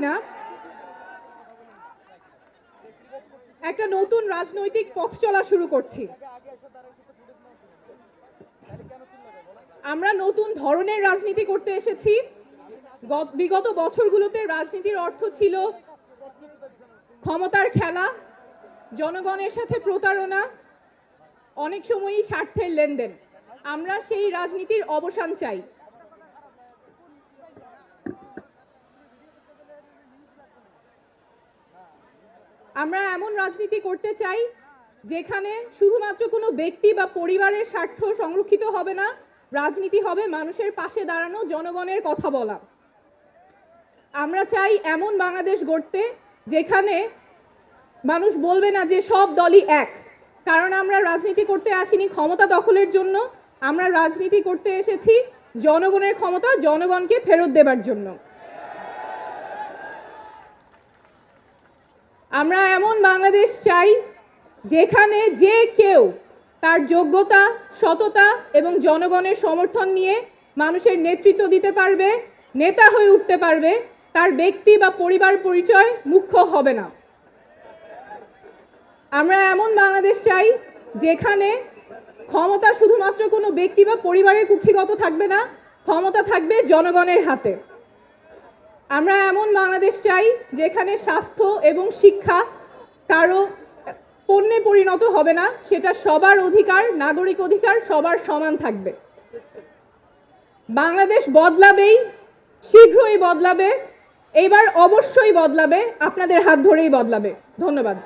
না একটা নতুন রাজনৈতিক পথ চলা শুরু করছি। আমরা নতুন ধরনের রাজনীতি করতে এসেছি। গত- বিগত বছরগুলোতে রাজনীতির অর্থ ছিল ক্ষমতার খেলা, জনগণের সাথে প্রতারণা, অনেক সময়ই স্বার্থের লেনদেন। আমরা সেই রাজনীতির অবসান চাই। আমরা এমন রাজনীতি করতে চাই যেখানে শুধুমাত্র কোনো ব্যক্তি বা পরিবারের স্বার্থ সংরক্ষিত হবে না, রাজনীতি হবে মানুষের পাশে দাঁড়ানো, জনগণের কথা বলা। আমরা চাই এমন বাংলাদেশ গড়তে যেখানে মানুষ বলবে না যে সব দলই এক। কারণ আমরা রাজনীতি করতে আসিনি ক্ষমতা দখলের জন্য, আমরা রাজনীতি করতে এসেছি জনগণের ক্ষমতা, জনগণকে ফেরত দেবার জন্য। আমরা এমন বাংলাদেশ চাই যেখানে যে কেউ তার যোগ্যতা, সততা এবং জনগণের সমর্থন নিয়ে মানুষের নেতৃত্ব দিতে পারবে, নেতা হয়ে উঠতে পারবে, তার ব্যক্তি বা পরিবার পরিচয় মুখ্য হবে না। আমরা এমন বাংলাদেশ চাই যেখানে ক্ষমতা শুধুমাত্র কোনো ব্যক্তি বা পরিবারের কুক্ষিগত থাকবে না, ক্ষমতা থাকবে জনগণের হাতে। আমরা এমন বাংলাদেশ চাই যেখানে স্বাস্থ্য এবং শিক্ষা কারও পণ্যে পরিণত হবে না, সেটা সবার অধিকার, নাগরিক অধিকার, সবার সমান থাকবে। বাংলাদেশ বদলাবেই, শীঘ্রই বদলাবে, এবার অবশ্যই বদলাবে, আপনাদের হাত ধরেই বদলাবে। ধন্যবাদ।